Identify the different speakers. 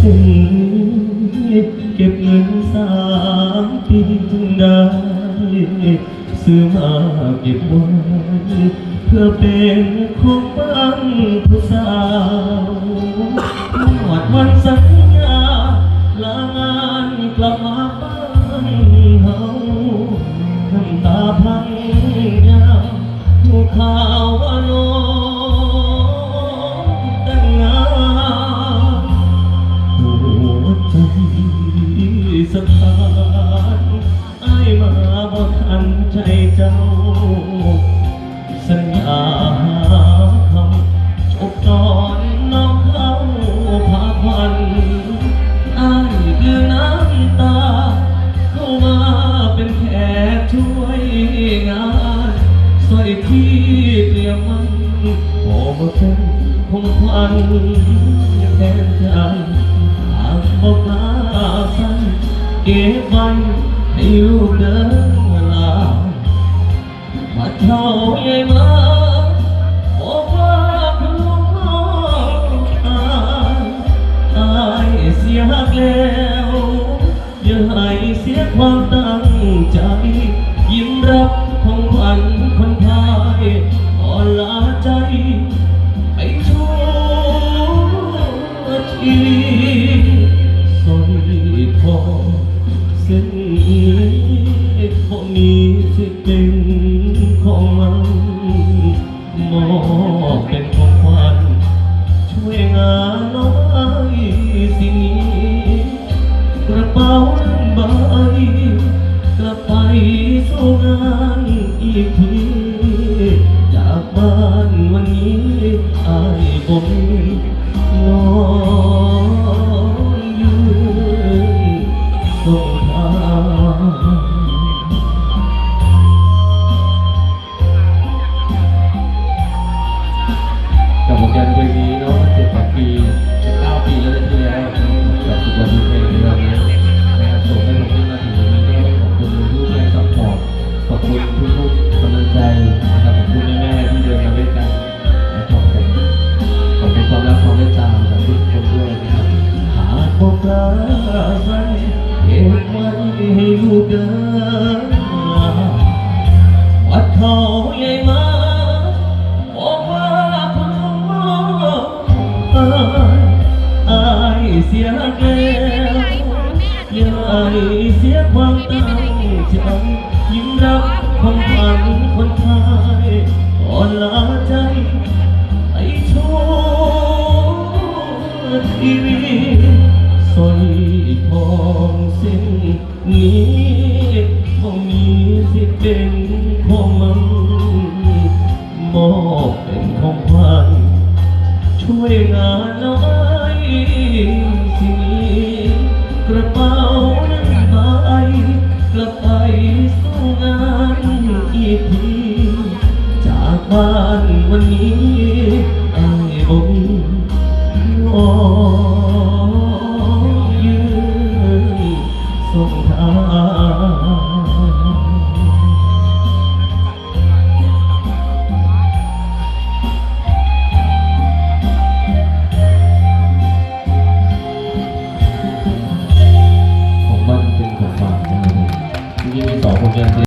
Speaker 1: สิ้นเก็บเงินสามปีจึงได้ ซื้อมาเก็บไว้เพื่อเป็นของบ้านผู้สาวหมดวันสัญญาลางานกลับมาบ้านเฮาน้ำตาพังยาวหูข่าวว่าน้อง บ่ทันใจเจ้า สัญญาหาคำจบตอนน้องเข้าพาควันอ้ายคือน้ำตา เข้ามาเป็นแขกช่วยงานสร้อยที่เปลี่ยมมันโอ้บ่เป็นคงควันแทนใจหากบอกลาสั้นเก็บไว้ให้ลูกเดินเวลาม เท่าใหญ่มาบอกว่าคุณลุงน้องอายอายเสียหักแล้วอย่าให้เสียความตั้งใจ ยิ้มรับของขวัญคนไทยอ่อนลาใจไปทั่วทีสอยทองเส้นนี้พอมีสิเป็น ของมันมอบเป็นของขวัญช่วยงานน้อยสิ่งนี้กระเป๋าใบกลับไปสู่งานอีกทีจากบ้านวันนี้
Speaker 2: เสีย
Speaker 1: แล้วอย่าอายเสียความตั้งใจยิ้มรับของขวัญคนไทยอ่ นนี้คงมีสิเป็นของมันมอบเป็นของขวัญช่วยงานน้อยสิกระเป๋านั้นใบกลับไปสู่งานอีกทีจากบ้าน